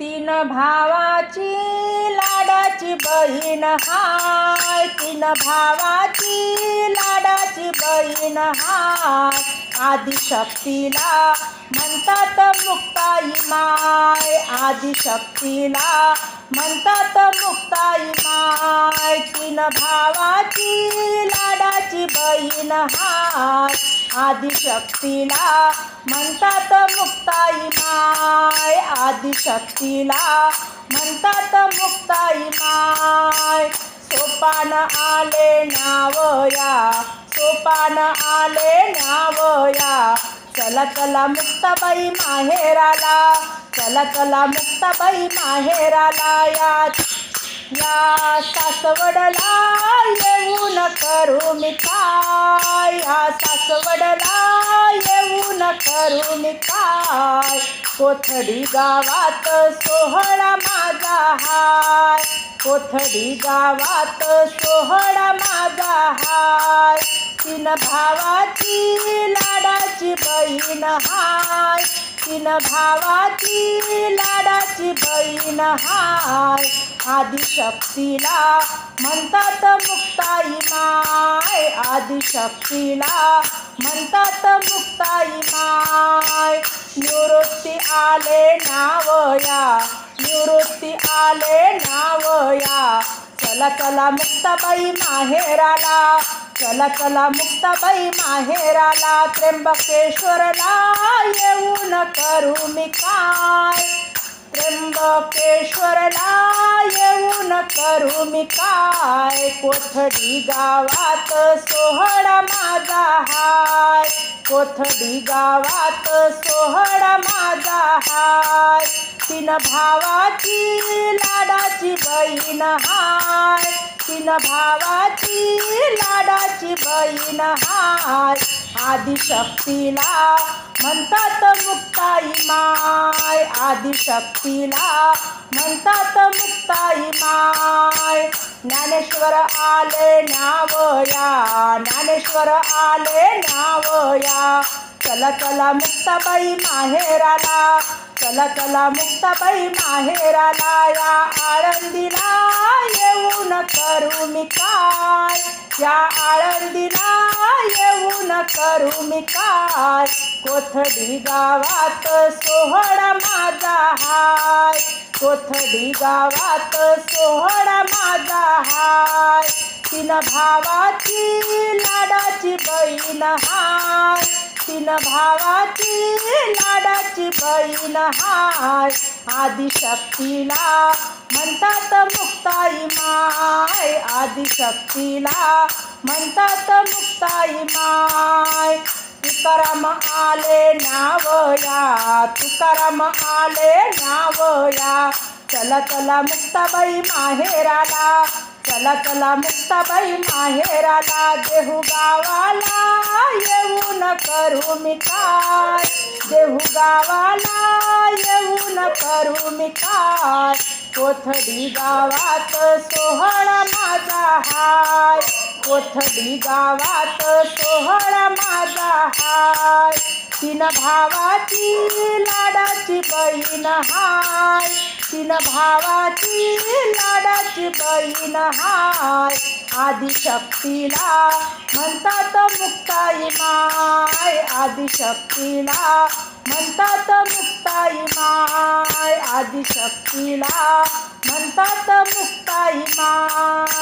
तीन भावाची लाडाची बहीण हाय. तीन भावाची लाडाची बहीण हाय. आदिशक्तीला म्हणतात मुक्ताई माय. आदिशक्तीला म्हणतात मुक्ताई माय. तीन भावाची लाडाची बहीण हाय. आदिशक्तीला म्हणतात मुक्ताई माय. आदिशक्तीला म्हणतात मुक्ताई माय. सोपान आले नावया सोपान आले नावया चला चला मुक्ताबाई माहेराला. चला चला मुक्ताबाई माहेराला या या सासवडला येऊन करू मी काय या सासवडला येऊन करू मी काय कोथडी गावात सोहळा माझा हाय. कोथडी गावात सोहळा माझा हाय. तीन भावाची लाडाची बहीण हाय. तीन भावाची लाडाची बहीण हाय. आदिशक्तीला म्हणतात मुक्ताई माय. आदिशक्तीला म्हणतात मुक्ताई माय. निवृत्ती आले नावया. निवृत्ती आले नावया. चला चला मुक्ताबाई माहेराला. चला चला मुक्ताबाई माहेराला. त्र्यंबकेश्वरला येऊन करू मी काय? त्र्यंबकेश्वरला येऊन करू मी काय? कोथडी गावात सोहळा माझा हाय. कोथडी गावात सोहळा माझा हाय. तीन भावाची लाडाची बहीण हाय. तीन भावाची लाडाची बहीण हाय. आदिशक्तीला म्हणतात मुक्ताई माय आदिशक्तीला. म्हणतात मुक्ताई माय ज्ञानेश्वर आले नावया ज्ञानेश्वर आले नावया चला चला मुक्ताबाई माहेराला. चला चला मुक्ताबाई माहेराला. या आळंदीला येऊन करू मी काय? या आळंदीला येऊ करू मी काय? कोथडी गावात सोहळा माझा हाय. कोथडी गावात सोहळा माझा हाय. तीन भावाची लाडाची बहीण हाय. तीन भावाची लाडाची बहीण हाय. आदिशक्तीला म्हणतात मुक्ताई माय. आदिशक्तीला म्हणतात मुक्ताई माय. तुकाराम आले नावया तुकाराम आले नावया चला चला मुक्ताबाई माहेराला चला चला मुक्ताबाई माहेराला देहू गावाला येऊ न करू मी काय देहू गावाला येऊ न करू मी काय कोथडी गावात सोहळा कोथडी गावात सोहळा माझा हाय. तीन भावाची लाडाची बहीण हाय. तीन भावाची लाडाची बहीण हाय. आदिशक्तीला म्हणतात मुक्ताई माय. आदिशक्तीला म्हणतात मुक्ताई माय. आदिशक्तीला म्हणतात मुक्ताई माय.